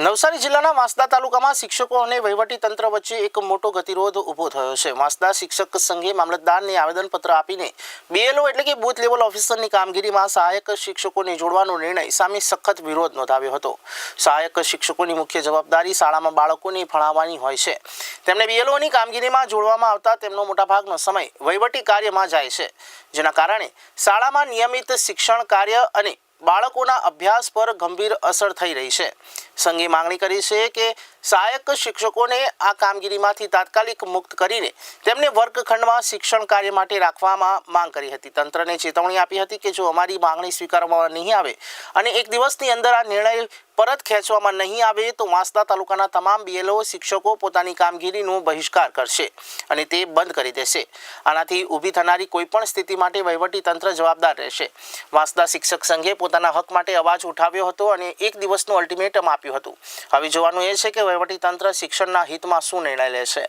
નવસારી જિલ્લાના વાંસદા તાલુકામાં શિક્ષકો અને વહીવટીતંત્ર વચ્ચે એક મોટો ગતિરોધ ઊભો થયો છે. વાંસદા શિક્ષક સંઘે મામલતદારને આવેદનપત્ર આપીને બીએલઓ એટલે કે બૂથ લેવલ ઓફિસરની કામગીરીમાં સહાયક શિક્ષકોને જોડવાનો નિર્ણય સામે સખત વિરોધ નોંધાવ્યો હતો. સહાયક શિક્ષકોની મુખ્ય જવાબદારી શાળામાં બાળકોને ભણાવવાની હોય છે. તેમને બીએલઓની કામગીરીમાં જોડવામાં આવતા તેમનો મોટાભાગનો સમય વહીવટી કાર્યમાં જાય છે. જેના કારણે શાળામાં નિયમિત શિક્ષણ કાર્ય અને બાળકોના અભ્યાસ પર ગંભીર અસર થઈ રહી છે. સંઘે માંગણી કરી છે કે સહાયક શિક્ષકોને આ કામગીરીમાંથી તાત્કાલિક મુક્ત કરીને તેમને વર્ગખંડમાં શિક્ષણ કાર્ય માટે રાખવામાં માંગ કરી હતી. તંત્રને ચેતવણી આપી હતી કે જો અમારી માંગણી સ્વીકારવામાં નહીં આવે અને એક દિવસની અંદર આ નિર્ણય પરત ખેંચવામાં નહીં આવે તો વાંસદા તાલુકાના તમામ બીએલઓ શિક્ષકો પોતાની કામગીરીનો બહિષ્કાર કરશે અને તે બંધ કરી દેશે. આનાથી ઊભી થનારી કોઈપણ સ્થિતિ માટે વહીવટી તંત્ર જવાબદાર રહેશે. વાંસદા શિક્ષક સંઘે પોતાના હક માટે અવાજ ઉઠાવ્યો હતો અને એક દિવસનું અલ્ટિમેટમ આપ્યું હતું. હવે જોવાનું એ છે કે વહીવટી તંત્ર શિક્ષણના હિતમાં શું નિર્ણય લેશે.